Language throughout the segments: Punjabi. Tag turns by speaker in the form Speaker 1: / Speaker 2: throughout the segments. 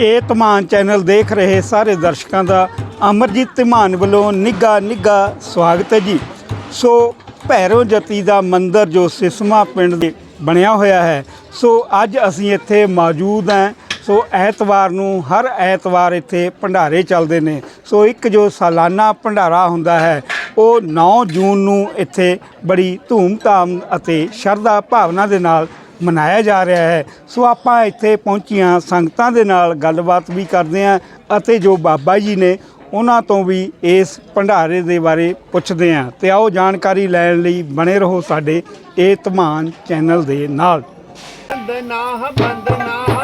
Speaker 1: ਇਹ ਧਮਾਨ ਚੈਨਲ ਦੇਖ ਰਹੇ ਸਾਰੇ ਦਰਸ਼ਕਾਂ ਦਾ ਅਮਰਜੀਤ ਧਮਾਨ ਵੱਲੋਂ ਨਿੱਘਾ ਨਿੱਘਾ ਸਵਾਗਤ ਹੈ ਜੀ। ਸੋ ਭੈਰੋ ਜਤੀ ਦਾ ਮੰਦਿਰ ਜੋ ਸਿਸਮਾ ਪਿੰਡ ਦੇ ਬਣਿਆ ਹੋਇਆ ਹੈ, ਸੋ ਅੱਜ ਅਸੀਂ ਇੱਥੇ ਮੌਜੂਦ ਹਾਂ। ਸੋ ਐਤਵਾਰ ਨੂੰ ਹਰ ਐਤਵਾਰ ਇੱਥੇ ਭੰਡਾਰੇ ਚੱਲਦੇ ਨੇ। ਸੋ ਇੱਕ ਜੋ ਸਾਲਾਨਾ ਭੰਡਾਰਾ ਹੁੰਦਾ ਹੈ, ਉਹ 9 ਜੂਨ ਨੂੰ ਇੱਥੇ ਬੜੀ ਧੂਮ-ਧਾਮ ਅਤੇ ਸ਼ਰਧਾ ਭਾਵਨਾ ਦੇ ਨਾਲ ਮਨਾਇਆ ਜਾ ਰਿਹਾ ਹੈ। ਸੋ ਆਪਾਂ ਇੱਥੇ ਪਹੁੰਚੀਆਂ। ਸੰਗਤਾਂ ਦੇ ਨਾਲ ਗੱਲਬਾਤ ਵੀ ਕਰਦੇ ਹਾਂ ਅਤੇ ਜੋ ਬਾਬਾ ਜੀ ਨੇ ਉਹਨਾਂ ਤੋਂ ਵੀ ਇਸ ਭੰਡਾਰੇ ਦੇ ਬਾਰੇ ਪੁੱਛਦੇ ਹਾਂ। ਤੇ ਆਓ ਜਾਣਕਾਰੀ ਲੈਣ ਲਈ ਬਣੇ ਰਹੋ ਸਾਡੇ ਇਹ ਧਮਾਨ ਚੈਨਲ ਦੇ ਨਾਲ।
Speaker 2: ਬੰਦਨਾ ਬੰਦਨਾ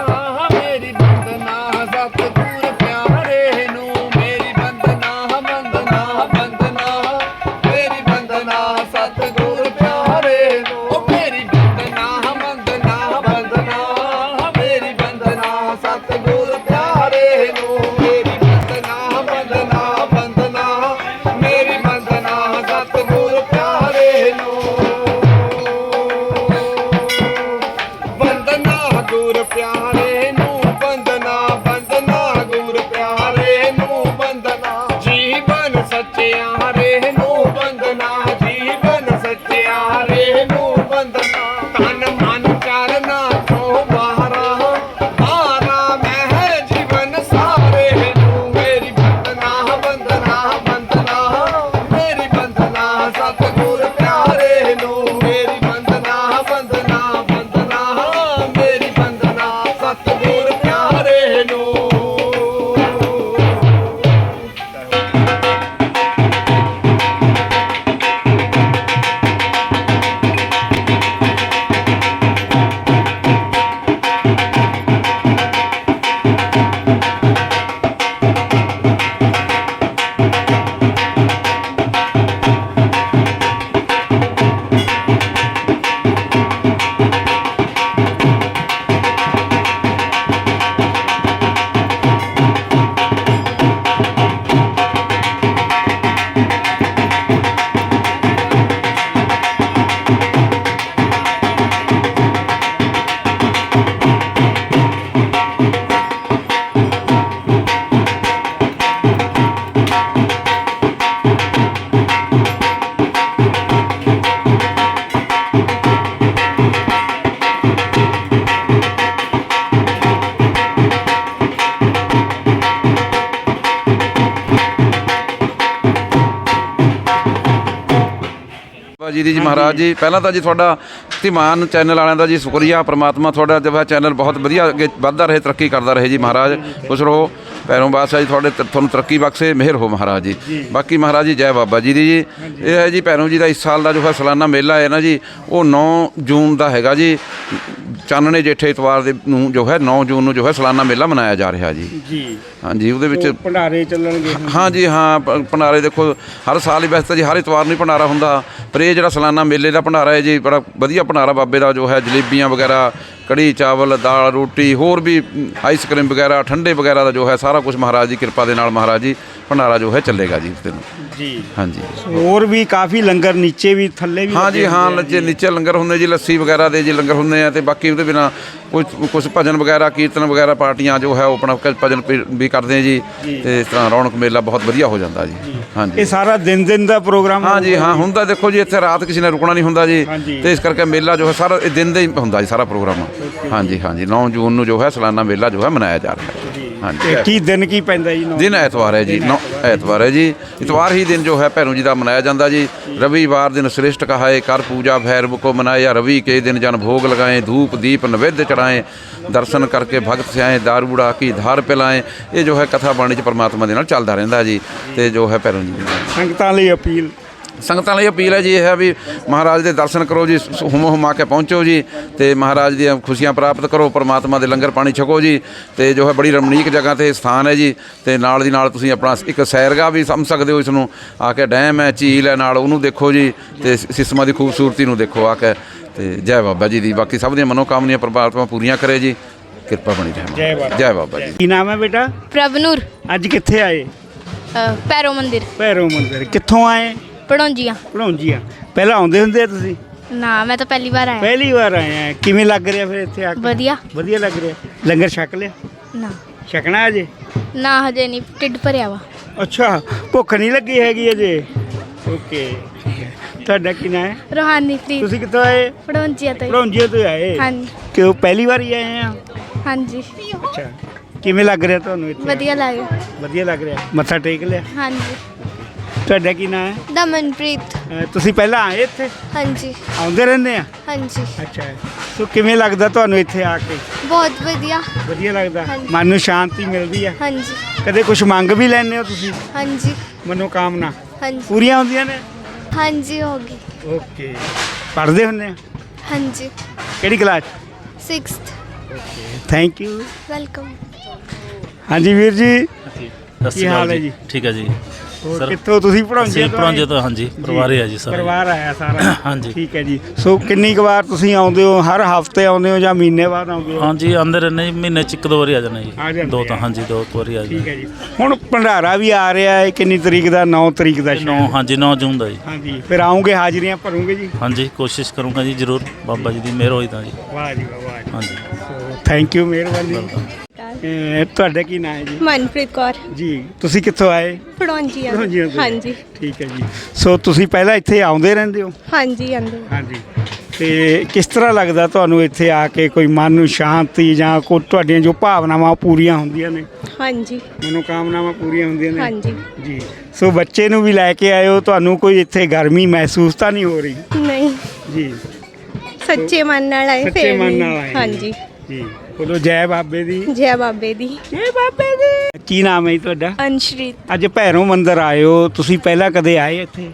Speaker 3: ਜੀ ਦੀ ਜੀ ਮਹਾਰਾਜ ਜੀ। ਪਹਿਲਾਂ ਤਾਂ ਜੀ ਤੁਹਾਡਾ ਧੀਮਾਨ ਚੈਨਲ ਵਾਲਿਆਂ ਦਾ ਜੀ ਸ਼ੁਕਰੀਆ ਪ੍ਰਮਾਤਮਾ ਤੁਹਾਡਾ ਜੋ ਹੈ ਚੈਨਲ ਬਹੁਤ ਵਧੀਆ ਅੱਗੇ ਵੱਧਦਾ ਰਹੇ ਤਰੱਕੀ ਕਰਦਾ ਰਹੇ ਜੀ ਮਹਾਰਾਜ। ਖੁਸ਼ ਰਹੋ। ਪੈਰੋਂ ਬਾਦਸ਼ਾਹ ਜੀ ਤੁਹਾਡੇ ਤੁਹਾਨੂੰ ਤਰੱਕੀ ਬਖਸ਼ੇ ਮਿਹਰ ਹੋ ਮਹਾਰਾਜ ਜੀ। ਬਾਕੀ ਮਹਾਰਾਜ ਜੀ ਜੈ ਬਾਬਾ ਜੀ ਦੀ ਜੀ। ਇਹ ਹੈ ਜੀ ਪੈਰੋਂ ਜੀ ਦਾ ਇਸ ਸਾਲ ਦਾ ਜੋ ਹੈ ਸਾਲਾਨਾ ਮੇਲਾ ਹੈ ਨਾ ਜੀ ਉਹ 9 ਜੂਨ ਦਾ ਹੈਗਾ ਜੀ। ਚਾਨਣੇ ਜੇਠੇ ਇਤਵਾਰ ਦੇ ਨੂੰ ਜੋ ਹੈ 9 ਜੂਨ ਨੂੰ ਜੋ ਹੈ ਸਾਲਾਨਾ ਮੇਲਾ ਮਨਾਇਆ ਜਾ ਰਿਹਾ ਜੀ।
Speaker 1: ਜੀ।
Speaker 3: ਹਾਂਜੀ ਉਹਦੇ ਵਿੱਚ
Speaker 1: ਭੰਡਾਰੇ ਚੱਲਣਗੇ ਹੁਣ।
Speaker 3: ਹਾਂ ਜੀ ਹਾਂ ਭ- ਭੰਡਾਰੇ ਦੇਖੋ ਹਰ ਸਾਲ ਹੀ ਵੈਸੇ ਤਾਂ ਜੀ ਹਰ ਇਤਵਾਰ ਨੂੰ ਹੀ ਭੰਡਾਰਾ ਹੁੰਦਾ। ਪਰ ਇਹ ਜਿਹੜਾ ਸਾਲਾਨਾ ਮੇਲੇ ਦਾ ਭੰਡਾਰਾ ਹੈ ਜੀ ਬੜਾ ਵਧੀਆ ਭੰਡਾਰਾ ਬਾਬੇ ਦਾ ਜੋ ਹੈ ਜਲੇਬੀਆਂ ਵਗੈਰਾ ਕੜੀ ਚਾਵਲ ਦਾਲ ਰੋਟੀ ਹੋਰ ਵੀ ਆਈਸਕ੍ਰੀਮ ਵਗੈਰਾ ਠੰਡੇ ਵਗੈਰਾ ਦਾ ਜੋ ਹੈ ਸਾਰਾ ਕੁਝ ਮਹਾਰਾਜ ਦੀ ਕਿਰਪਾ ਦੇ ਨਾਲ ਮਹਾਰਾਜ ਜੀ ਭੰਡਾਰਾ ਜੋ ਹੈ ਚੱਲੇਗਾ ਜੀ ਉਸ ਦਿਨ।
Speaker 1: ਜੀ।
Speaker 3: ਹਾਂਜੀ।
Speaker 1: ਹੋਰ ਵੀ ਕਾਫੀ ਲੰਗਰ ਨੀਚੇ ਵੀ ਥੱਲੇ ਵੀ
Speaker 3: ਹਾਂ
Speaker 1: ਲੱਗੇ
Speaker 3: ਜੀ ਹਾਂ ਲੱਜੇ ਨੀਚੇ ਲੰਗਰ ਹੁੰਦੇ ਜੀ ਲੱਸੀ ਵਗੈਰਾ ਦੇ ਜੀ ਲੰਗਰ ਹੁੰਦੇ ਆ ਤੇ ਬਾਕੀ ਉਹਦੇ ਬਿਨਾ ਕੁਝ ਕੁਝ ਭਜਨ ਵਗੈਰਾ ਕੀਰਤਨ ਵਗੈਰਾ ਪਾਰਟੀਆਂ ਜੋ ਹੈ ਉਹ ਆਪਣਾ ਭਜਨ ਵੀ- ਕਰਦੇ ਆ ਜੀ। ਤੇ ਇਸ ਤਰ੍ਹਾਂ ਰੌਣਕ ਮੇਲਾ ਬਹੁਤ ਵਧੀਆ ਹੋ ਜਾਂਦਾ ਜੀ। ਹਾਂਜੀ।
Speaker 1: ਇਹ ਸਾਰਾ ਦਿਨ ਦਿਨ ਦਾ ਪ੍ਰੋਗਰਾਮ
Speaker 3: ਹਾਂ ਜੀ ਹਾਂ ਹੁੰਦਾ ਦੇਖੋ ਜੀ ਇੱਥੇ ਰਾਤ ਕਿਸੇ ਨੇ ਰੁਕਣਾ ਨਹੀਂ ਹੁੰਦਾ ਜੀ। ਤੇ ਇਸ ਕਰਕੇ ਮੇਲਾ ਜੋ ਹੈ ਸਾਰਾ ਇਹ ਦਿਨ ਦਾ ਹੀ ਹੁੰਦਾ ਜੀ ਸਾਰਾ ਪ੍ਰੋਗਰਾਮ। ਹਾਂਜੀ ਹਾਂਜੀ। 9 ਜੂਨ ਨੂੰ ਜੋ ਹੈ ਸਾਲਾਨਾ ਮੇਲਾ ਜੋ ਹੈ ਮਨਾਇਆ ਜਾ ਰਿਹਾ। ਹੈ
Speaker 1: ਤੇ
Speaker 3: ਹਾਂਜੀ
Speaker 1: ਕੀ ਦਿਨ ਕੀ ਪੈਂਦਾ ਜੀ ਨੌ-
Speaker 3: ਦਿਨ ਐਤਵਾਰ ਹੈ ਜੀ ਨੌ ਐਤਵਾਰ। ਹੈ ਜੀ। ਇਤਵਾਰ ਹੀ ਦਿਨ ਜੋ ਹੈ ਭੈਰੂ ਜੀ ਦਾ ਮਨਾਇਆ ਜਾਂਦਾ ਜੀ। ਰਵੀਵਾਰ ਦਿਨ ਸ੍ਰਿਸ਼ਟ ਕਹਾਏ ਕਰ ਪੂਜਾ ਭੈਰਵ ਕੋ ਮਨਾਇਆ ਰਵੀ ਕੇ ਦਿਨ ਜਨ ਭੋਗ ਲਗਾਏ ਧੂਪ ਦੀਪ ਨਵੇਦ ਚੜਾਏ ਦਰਸ਼ਨ ਕਰਕੇ ਭਗਤ ਸਿਆਏ ਦਾਰੂੜਾ ਕੀ ਧਾਰ ਪਿਲਾਏ। ਇਹ ਜੋ ਹੈ ਕਥਾ ਬਾਣੀ ਚ ਪਰਮਾਤਮਾ ਦੇ ਨਾਲ ਚੱਲਦਾ ਰਹਿੰਦਾ ਜੀ। ਤੇ ਜੋ ਹੈ ਭੈਰੂ ਜੀ।
Speaker 1: ਸੰਗਤਾਂ ਲਈ ਅਪੀਲ
Speaker 3: ਸੰਗਤਾਂ ਲਈ ਅਪੀਲ ਹੈ ਜੀ ਇਹ ਹੈ ਵੀ ਮਹਾਰਾਜ ਦੇ ਦਰਸ਼ਨ ਕਰੋ ਜੀ ਹੁਮ ਹੁਮਾ ਕੇ ਪਹੁੰਚੋ ਜੀ ਤੇ ਮਹਾਰਾਜ ਦੀਆਂ ਖੁਸ਼ੀਆਂ ਪ੍ਰਾਪਤ ਕਰੋ ਪਰਮਾਤਮਾ ਦੇ ਲੰਗਰ ਪਾਣੀ ਛਕੋ ਜੀ ਤੇ ਜੋ ਹੈ ਬੜੀ ਰਮਣੀਕ ਜਗ੍ਹਾ ਤੇ ਸਥਾਨ ਹੈ ਜੀ ਤੇ ਨਾਲ ਦੀ ਨਾਲ ਤੁਸੀਂ ਆਪਣਾ ਇੱਕ ਸੈਰਗਾ ਵੀ ਸਮਝ ਸਕਦੇ ਹੋ ਇਸ ਨੂੰ ਆ ਕੇ ਡੈਮ ਹੈ ਝੀਲ ਹੈ ਨਾਲ ਉਹਨੂੰ ਦੇਖੋ ਜੀ ਤੇ ਸਿਸਮਾ ਦੀ ਖੂਬਸੂਰਤੀ ਨੂੰ ਦੇਖੋ ਆ ਕੇ ਤੇ ਜੈ ਬਾਬਾ ਜੀ ਦੀ ਬਾਕੀ ਸਭ ਦੀਆਂ ਮਨੋਕਾਮਨੀਆਂ ਪਰਮਾਤਮਾ ਪੂਰੀਆਂ ਕਰੇ ਜੀ ਕਿਰਪਾ ਬਣੀ ਰਹੇ
Speaker 1: ਜੈ ਬਾਬਾ।
Speaker 3: ਜੈ
Speaker 1: ਕੀ ਨਾਮ ਹੈ ਬੇਟਾ?
Speaker 4: ਪ੍ਰਭਨੂਰ।
Speaker 1: ਅੱਜ ਕਿੱਥੇ ਆਏ?
Speaker 4: ਭੈਰੋ ਮੰਦਿਰ।
Speaker 1: ਭੈਰੋ ਮੰਦਿਰ। ਕਿੱਥੋਂ ਆਏ?
Speaker 4: ਪੜੌਂਜੀਆਂ
Speaker 1: ਭਣੋਂਜੀਆਂ ਪਹਿਲਾਂ ਆਉਂਦੇ ਹੁੰਦੇ ਆ ਤੁਸੀਂ?
Speaker 4: ਨਾ ਮੈਂ ਤਾਂ ਪਹਿਲੀ ਵਾਰ ਆਇਆ।
Speaker 1: ਪਹਿਲੀ ਵਾਰ ਆਏ ਆ। ਕਿਵੇਂ ਲੱਗ ਰਿਹਾ ਫਿਰ ਇੱਥੇ ਆ ਕੇ?
Speaker 4: ਵਧੀਆ।
Speaker 1: ਵਧੀਆ ਲੱਗ ਰਿਹਾ। ਲੰਗਰ ਛਕ ਲਿਆ?
Speaker 4: ਨਾ।
Speaker 1: ਛਕਣਾ ਅਜੇ
Speaker 4: ਨਾ ਹਜੇ ਨਹੀਂ। ਢਿੱਡ ਭਰਿਆ ਵਾ।
Speaker 1: ਅੱਛਾ ਭੁੱਖ ਨਹੀਂ ਲੱਗੀ ਹੈਗੀ ਅਜੇ ਓਕੇ। ਹੈ ਤੁਹਾਡਾ ਕੀ ਨਾਂ ਹੈ?
Speaker 4: ਰੋਹਾਨੀ ਪ੍ਰੀਤ।
Speaker 1: ਤੁਸੀਂ ਕਿੱਥੋਂ ਆਏ?
Speaker 4: ਪੜੋਂਚੀਆ ਤੋਂ ਹੀ।
Speaker 1: ਤੋਂ ਆਏ?
Speaker 4: ਹਾਂਜੀ।
Speaker 1: ਕਿਉਂ ਪਹਿਲੀ ਵਾਰੀ ਆਏ ਆ?
Speaker 4: ਹਾਂਜੀ।
Speaker 1: ਅੱਛਾ। ਕਿਵੇਂ ਲੱਗ ਰਿਹਾ ਤੁਹਾਨੂੰ ਇੱਥੇ?
Speaker 4: ਵਧੀਆ ਲੱਗਾ
Speaker 1: ਵਧੀਆ ਲੱਗ ਰਿਹਾ। ਮੱਥਾ ਟੇਕ ਲਿਆ?
Speaker 4: ਹਾਂਜੀ।
Speaker 1: ਤੁਹਾਡਾ ਕੀ ਨਾਂ ਹੈ?
Speaker 4: ਦਮਨਪ੍ਰੀਤ।
Speaker 1: ਅਹ ਤੁਸੀਂ ਪਹਿਲਾਂ ਆਏ ਇੱਥੇ?
Speaker 4: ਹਾਂਜੀ।
Speaker 1: ਆਉਂਦੇ ਰਹਿੰਦੇ ਆ?
Speaker 4: ਹਾਂਜੀ।
Speaker 1: ਅੱਛਾ। ਸੋ ਕਿਵੇਂ ਲੱਗਦਾ ਤੁਹਾਨੂੰ ਇੱਥੇ ਆ ਕੇ?
Speaker 4: ਬਹੁਤ ਵਧੀਆ।
Speaker 1: ਵਧੀਆ ਲੱਗਦਾ?
Speaker 4: ਹਾਂਜੀ।
Speaker 1: ਮਨ ਨੂੰ ਸ਼ਾਂਤੀ ਮਿਲਦੀ ਹੈ
Speaker 4: ਹਾਂਜੀ।
Speaker 1: ਕਦੇ ਕੁਝ ਮੰਗ ਵੀ ਲੈਂਦੇ ਹੋ ਤੁਸੀਂ?
Speaker 4: ਹਾਂਜੀ।
Speaker 1: ਮਨੋ ਕਾਮਨਾ
Speaker 4: ਹਾਂਜੀ।
Speaker 1: ਪੂਰੀਆਂ ਹੁੰਦੀਆਂ ਨੇ?
Speaker 4: ਹਾਂਜੀ ਹੋ ਗਈ।
Speaker 1: ਓਕੇ। ਪੜ੍ਹਦੇ ਹੁੰਦੇ ਆ?
Speaker 4: ਹਾਂਜੀ।
Speaker 1: ਕਿਹੜੀ class
Speaker 4: 6th
Speaker 1: thank you
Speaker 4: welcome
Speaker 1: ਹਾਂਜੀ ਵੀਰ ਜੀ।
Speaker 5: ਸਤਿ
Speaker 1: ਕੀ
Speaker 5: ਸ਼੍ਰੀ
Speaker 1: ਹਾਲ
Speaker 5: ਅਕਾਲ
Speaker 1: ਹੈ
Speaker 5: ਜੀ? ਠੀਕ ਹੈ ਜੀ।
Speaker 1: ਹੋਰ
Speaker 5: ਸਰ
Speaker 1: ਕਿੱਥੋਂ ਤੁਸੀਂ ਪੜਾਉਂਦੇ
Speaker 5: ਅਸੀਂ ਪੜਾਉਂਦੇ ਤੋਂ ਹਾਂਜੀ ਪਰਿਵਾਰ ਹੀ ਜੀ ਸਰ।
Speaker 1: ਪਰਿਵਾਰ ਆਇਆ ਸਾਰਾ।
Speaker 5: ਹਾਂਜੀ।
Speaker 1: ਠੀਕ ਹੈ ਜੀ। ਸੋ ਕਿੰਨੀ ਕੁ ਵਾਰ ਤੁਸੀਂ ਆਉਂਦੇ ਹੋ? ਹਰ ਹਫ਼ਤੇ ਆਉਂਦੇ ਹੋ ਜਾਂ ਮਹੀਨੇ ਬਾਅਦ ਆਉਂਦੇ ਹੋ?
Speaker 5: ਹਾਂਜੀ ਆਂਦੇ ਰਹਿੰਦੇ ਜੀ। ਮਹੀਨੇ ਚ ਇੱਕ ਦੋ ਵਾਰੀ ਆ ਜਾਣਾ
Speaker 1: ਆ
Speaker 5: ਜੀ।
Speaker 1: ਜਾਂਦੇ
Speaker 5: ਦੋ ਤਾਂ
Speaker 1: ਆ।
Speaker 5: ਹਾਂਜੀ ਦੋ ਕੁ ਵਾਰੀ ਆ
Speaker 1: ਠੀਕ
Speaker 5: ਜਾਣਾ
Speaker 1: ਹੈ ਜੀ। ਹੁਣ ਭੰਡਾਰਾ ਵੀ ਆ ਰਿਹਾ ਹੈ। ਕਿੰਨੀ ਤਰੀਕ ਦਾ? 9 ਤਰੀਕ ਦਾ
Speaker 5: 9
Speaker 1: ਸ਼ਾਇਦ।
Speaker 5: ਹਾਂਜੀ 9 ਜੂਨ ਦਾ ਜੀ।
Speaker 1: ਹਾਂਜੀ। ਫਿਰ ਆਉਂਗੇ ਹਾਜ਼ਰੀਆਂ ਭਰੋਗੇ ਜੀ?
Speaker 5: ਹਾਂਜੀ ਕੋਸ਼ਿਸ਼ ਕਰੂੰਗਾ ਜੀ ਜ਼ਰੂਰ। ਬਾਬਾ ਜੀ ਦੀ ਮਿਹਰ ਹੋਈ ਤਾਂ ਜੀ।
Speaker 1: ਵਾਹ ਜੀ ਵਾਹ, ਵਾਹ ਜੀ।
Speaker 5: ਹਾਂਜੀ।
Speaker 1: ਸੋ ਥੈਂਕ ਯੂ ਮਿਹਰਬਾਨੀ ਇਹ ਤੁਹਾਡਾ ਕੀ ਨਾਮ ਹੈ ਜੀ?
Speaker 6: ਮਨਪ੍ਰੀਤ ਕੌਰ।
Speaker 1: ਜੀ ਤੁਸੀਂ ਕਿੱਥੋਂ ਆਏ?
Speaker 6: ਫੜੌਂਜੀ ਆ
Speaker 1: ਤੋਂ।
Speaker 6: ਹਾਂਜੀ।
Speaker 1: ਠੀਕ ਹੈ ਜੀ। ਸੋ ਤੁਸੀਂ ਪਹਿਲਾਂ ਇੱਥੇ ਆਉਂਦੇ ਰਹਿੰਦੇ ਹੋ?
Speaker 6: ਹਾਂਜੀ ਆਂਦੇ
Speaker 1: ਹਾਂਜੀ। ਤੇ ਕਿਸ ਤਰ੍ਹਾਂ ਲੱਗਦਾ ਤੁਹਾਨੂੰ ਇੱਥੇ ਆ ਕੇ ਕੋਈ ਮਨ ਨੂੰ ਸ਼ਾਂਤੀ ਜਾਂ ਕੋਈ ਤੁਹਾਡੀਆਂ ਜੋ ਭਾਵਨਾਵਾਂ ਪੂਰੀਆਂ ਹੁੰਦੀਆਂ ਨੇ?
Speaker 6: ਹਾਂਜੀ।
Speaker 1: ਮਨੋਕਾਮਨਾਵਾਂ ਪੂਰੀਆਂ ਹੁੰਦੀਆਂ ਨੇ?
Speaker 6: ਹਾਂਜੀ।
Speaker 1: ਜੀ। ਸੋ ਬੱਚੇ ਨੂੰ ਵੀ ਲੈ ਕੇ ਆਇਓ ਤੁਹਾਨੂੰ ਕੋਈ ਇੱਥੇ ਗਰਮੀ ਮਹਿਸੂਸ ਤਾਂ ਨਹੀਂ ਹੋ ਰਹੀ?
Speaker 6: ਨਹੀਂ।
Speaker 1: ਜੀ।
Speaker 6: ਸੱਚੇ ਮਨ ਨਾਲ ਆਏ
Speaker 1: ਸੱਚੇ
Speaker 6: ਫੇਰ
Speaker 1: ਮਨ
Speaker 6: ਵੀ।
Speaker 1: ਨਾਲ ਆਏ।
Speaker 6: ਹਾਂਜੀ।
Speaker 1: ਜੀ। ਬੋਲੋ ਜੈ ਬਾਬੇ ਦੀ।
Speaker 6: ਜੈ ਬਾਬੇ ਦੀ।
Speaker 1: ਜੈ ਬਾਬੇ ਦੀ। ਕੀ ਨਾਮ ਹੈ ਜੀ ਤੁਹਾਡਾ?
Speaker 6: ਅੰਸ਼ਰੀਤ।
Speaker 1: ਅੱਜ ਭੈਰੋਂ ਮੰਦਿਰ ਹੋ ਤੁਸੀਂ ਪਹਿਲਾਂ ਕਦੇ ਆਏ ਇੱਥੇ?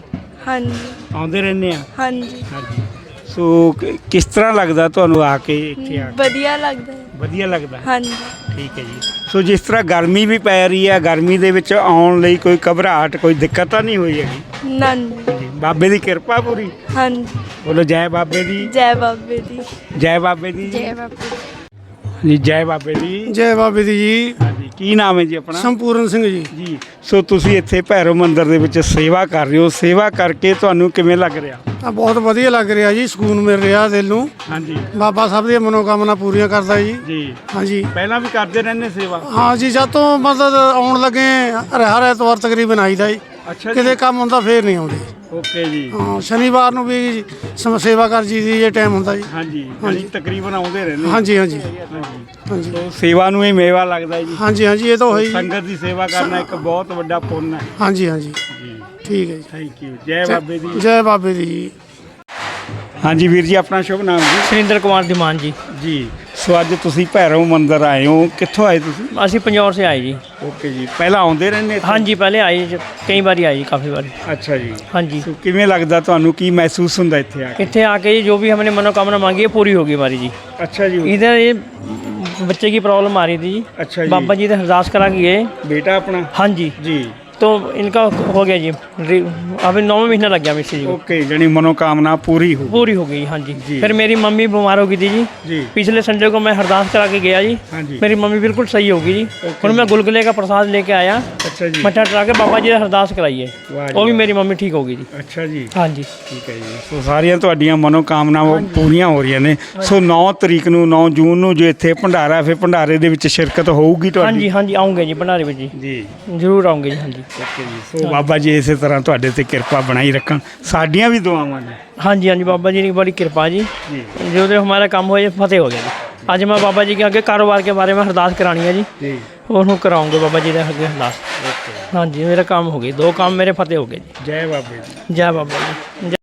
Speaker 6: ਹਾਂਜੀ।
Speaker 1: ਆਉਂਦੇ ਰਹਿੰਦੇ ਆ?
Speaker 6: ਹਾਂਜੀ।
Speaker 1: ਹਾਂਜੀ। ਸੋ ਕਿ- ਕਿਸ ਤਰ੍ਹਾਂ ਲੱਗਦਾ ਤੁਹਾਨੂੰ ਆ ਕੇ ਇੱਥੇ ਆ ਕੇ?
Speaker 6: ਵਧੀਆ ਲੱਗਦਾ। ਹੈ
Speaker 1: ਵਧੀਆ ਲੱਗਦਾ?
Speaker 6: ਹਾਂਜੀ।
Speaker 1: ਠੀਕ ਹੈ ਜੀ। ਸੋ ਜਿਸ ਤਰ੍ਹਾਂ ਗਰਮੀ ਵੀ ਪੈ ਰਹੀ ਹੈ ਗਰਮੀ ਦੇ ਵਿੱਚ ਆਉਣ ਲਈ ਕੋਈ ਘਬਰਾਹਟ ਕੋਈ ਦਿੱਕਤ ਤਾਂ ਨਹੀਂ ਹੋਈ ਹੈਗੀ?
Speaker 6: ਨਨ।
Speaker 1: ਜੀ ਬਾਬੇ ਦੀ ਕਿਰਪਾ ਪੂਰੀ।
Speaker 6: ਹਾਂਜੀ।
Speaker 1: ਬੋਲੋ ਜੈ ਬਾਬੇ ਦੀ।
Speaker 6: ਜੈ ਬਾਬੇ ਦੀ।
Speaker 1: ਜੈ ਬਾਬੇ ਦੀ।
Speaker 4: ਜੈ ਬਾਪੂ
Speaker 1: ਜੀ ਜੈ ਬਾਬੇ ਦੀ।
Speaker 7: ਜੈ ਬਾਬੇ ਦੀ ਜੀ।
Speaker 1: ਹਾਂਜੀ ਕੀ ਨਾਮ ਹੈ ਜੀ ਆਪਣਾ?
Speaker 7: ਸੰਪੂਰਨ ਸਿੰਘ ਜੀ।
Speaker 1: ਜੀ ਸੋ ਤੁਸੀਂ ਇੱਥੇ ਭੈਰਵ ਮੰਦਿਰ ਦੇ ਵਿੱਚ ਸੇਵਾ ਕਰ ਰਹੇ ਹੋ। ਸੇਵਾ ਕਰਕੇ ਤੁਹਾਨੂੰ ਕਿਵੇਂ ਲੱਗ ਰਿਹਾ?
Speaker 7: ਆ ਬਹੁਤ ਵਧੀਆ ਲੱਗ ਰਿਹਾ ਜੀ ਸਕੂਨ ਮਿਲ ਰਿਹਾ ਦਿਲ ਨੂੰ।
Speaker 1: ਹਾਂਜੀ।
Speaker 7: ਬਾਬਾ ਸਭ ਦੀਆਂ ਮਨੋਕਾਮਨਾ ਪੂਰੀਆਂ ਕਰਦਾ ਜੀ।
Speaker 1: ਜੀ।
Speaker 7: ਹਾਂਜੀ।
Speaker 1: ਪਹਿਲਾਂ ਵੀ ਕਰਦੇ ਰਹਿੰਦੇ ਸੇਵਾ?
Speaker 7: ਹਾਂ ਜੀ ਜਦ ਤੋਂ ਮਤਲਬ ਆਉਣ ਲੱਗੇ ਹਰ ਐਤਵਾਰ ਤਕਰੀਬਨ ਆਈਦਾ ਜੀ।
Speaker 1: ਅੱਛਾ
Speaker 7: ਕਿਤੇ ਕੰਮ ਹੁੰਦਾ ਫੇਰ ਨਹੀਂ ਆਉਂਦੇ।
Speaker 1: ਓਕੇ ਜੀ।
Speaker 7: ਹਾਂ ਸ਼ਨੀਵਾਰ ਨੂੰ ਵੀ ਸਮ- ਸੇਵਾ ਕਰ ਜੀ ਦੀ ਇਹ ਟਾਈਮ ਹੁੰਦਾ ਜੀ।
Speaker 1: ਹਾਂਜੀ ਹਾਂਜੀ। ਤਕਰੀਬਨ ਆਉਂਦੇ ਰਹਿੰਦੇ
Speaker 7: ਹਾਂਜੀ ਹਾਂਜੀ
Speaker 1: ਹਾਂਜੀ।
Speaker 7: ਹਾਂਜੀ।
Speaker 1: ਸੋ ਸੇਵਾ ਨੂੰ ਹੀ ਮੇਵਾ ਲੱਗਦਾ ਹੈ ਜੀ।
Speaker 7: ਹਾਂਜੀ ਹਾਂਜੀ ਇਹ ਤਾਂ ਹੋਈ
Speaker 1: ਸੰਗਤ ਦੀ ਸੇਵਾ ਕਰਨਾ ਇੱਕ ਬਹੁਤ ਵੱਡਾ ਪੁੰਨ ਹੈ।
Speaker 7: ਹਾਂਜੀ ਹਾਂਜੀ।
Speaker 1: ਜੀ।
Speaker 7: ਠੀਕ ਹੈ ਜੀ।
Speaker 1: ਥੈਂਕ ਯੂ ਜੈ ਬਾਬੇ ਦੀ।
Speaker 7: ਜੈ ਬਾਬੇ ਦੀ ਜੀ।
Speaker 1: ਹਾਂਜੀ ਵੀਰ ਜੀ ਆਪਣਾ ਸ਼ੁਭ ਨਾਮ ਜੀ।
Speaker 8: ਸੁਰਿੰਦਰ ਕੁਮਾਰ ਦੀਮਾਨ ਜੀ।
Speaker 1: ਜੀ। ਸੋ ਅੱਜ ਤੁਸੀਂ ਭੈਰਵ ਮੰਦਿਰ ਆਏ ਹੋ ਕਿੱਥੋਂ ਆਏ ਤੁਸੀਂ
Speaker 8: ਅਸੀਂ ਪੰਜੌਰ ਸੇ ਆਏ ਜੀ
Speaker 1: ਓਕੇ ਜੀ ਪਹਿਲਾਂ ਆਉਂਦੇ ਰਹਿੰਦੇ ਇੱਥੇ?
Speaker 8: ਹਾਂਜੀ ਪਹਿਲੇ ਆਏ ਜੀ, ਕਈ ਵਾਰੀ ਆਏ ਜੀ ਕਾਫੀ ਵਾਰੀ
Speaker 1: ਅੱਛਾ ਜੀ
Speaker 8: ਹਾਂਜੀ
Speaker 1: ਸੋ ਕਿਵੇਂ ਲੱਗਦਾ ਤੁਹਾਨੂੰ ਕੀ ਮਹਿਸੂਸ ਹੁੰਦਾ ਇੱਥੇ ਆ ਕੇ
Speaker 8: ਇੱਥੇ आके जी जो भी हमने मनोकामना मांगी है पूरी होगी हमारी जी
Speaker 1: ਅੱਛਾ ਜੀ
Speaker 8: इधर ये बच्चे की प्रॉब्लम आ रही थी जी
Speaker 1: अच्छा जी
Speaker 8: बाबा जी ने अरदास करा के गए
Speaker 1: बेटा अपना
Speaker 8: हाँ जी
Speaker 1: जी
Speaker 8: तो इनका हो गया जी रि- अभी नौ महीना लग गया मिस्त्री जी को
Speaker 1: ओके यानी मनोकामना पूरी हो
Speaker 8: पूरी हो गई हाँ जी
Speaker 1: जी।
Speaker 8: फिर मेरी मम्मी बीमार हो गई थी जी
Speaker 1: जी
Speaker 8: पिछले संडे को मैं अरदास करा के गया जी
Speaker 1: हाँ जी
Speaker 8: मेरी मम्मी बिल्कुल सही होगी जी और मैं गुलगुले का प्रसाद लेके आया
Speaker 1: अच्छा जी
Speaker 8: मट्ठा टरा के बाबा जी ने अरदास कराई है
Speaker 1: वाह जी
Speaker 8: वो भी
Speaker 1: वाह।
Speaker 8: मेरी मम्मी ठीक होगी जी
Speaker 1: ਅੱਛਾ ਜੀ
Speaker 8: हाँ जी
Speaker 1: ਠੀਕ ਹੈ ਜੀ ਸੋ ਸਾਰੀਆਂ ਤੁਹਾਡੀਆਂ ਮਨੋਕਾਮਨਾਵਾਂ ਪੂਰੀਆਂ ਹੋ ਰਹੀਆਂ ਨੇ ਸੋ 9 ਤਰੀਕ ਨੂੰ 9 ਜੂਨ ਨੂੰ ਜੋ ਇੱਥੇ ਭੰਡਾਰਾ ਫਿਰ ਭੰਡਾਰੇ ਦੇ ਵਿੱਚ ਸ਼ਿਰਕਤ ਹੋਊਗੀ
Speaker 8: हाँ
Speaker 1: ਤੁਹਾਡੀ
Speaker 8: जी हाँ जी आऊँगे जी भंडारे में जी
Speaker 1: ਜੀ
Speaker 8: जरूर आऊँगे जी हाँ जी
Speaker 1: ਓਕੇ ਜੀ ਸੋ ਬਾਬਾ ਜੀ ਇਸੇ ਤਰ੍ਹਾਂ ਤੁਹਾਡੇ ਤੇ ਕਿਰਪਾ ਬਣਾਈ ਰੱਖਣ ਸਾਡੀਆਂ ਵੀ ਦੁਆਵਾਂ ਨੇ
Speaker 8: हाँ जी हाँ जी बाबा जी की बड़ी कृपा जी
Speaker 1: ਜੀ
Speaker 8: जो जो हमारा काम हो ये फतेह हो गया जी आज मैं बाबा जी के आगे कारोबार के बारे में अरदास करानी है जी
Speaker 1: ਜੀ
Speaker 8: ਉਹਨੂੰ ਕਰਾਉਂਗੇ ਬਾਬਾ ਜੀ ਦੇ ਅੱਗੇ ਅਰਦਾਸ ਹਾਂਜੀ ਮੇਰਾ ਕੰਮ ਹੋ ਗਿਆ ਦੋ ਕੰਮ ਮੇਰੇ ਫਤਿਹ ਹੋ ਗਏ ਜੀ
Speaker 1: ਜੈ ਬਾਬੇ ਜੀ
Speaker 8: ਜੈ ਬਾਬਾ ਜੀ ਜੈ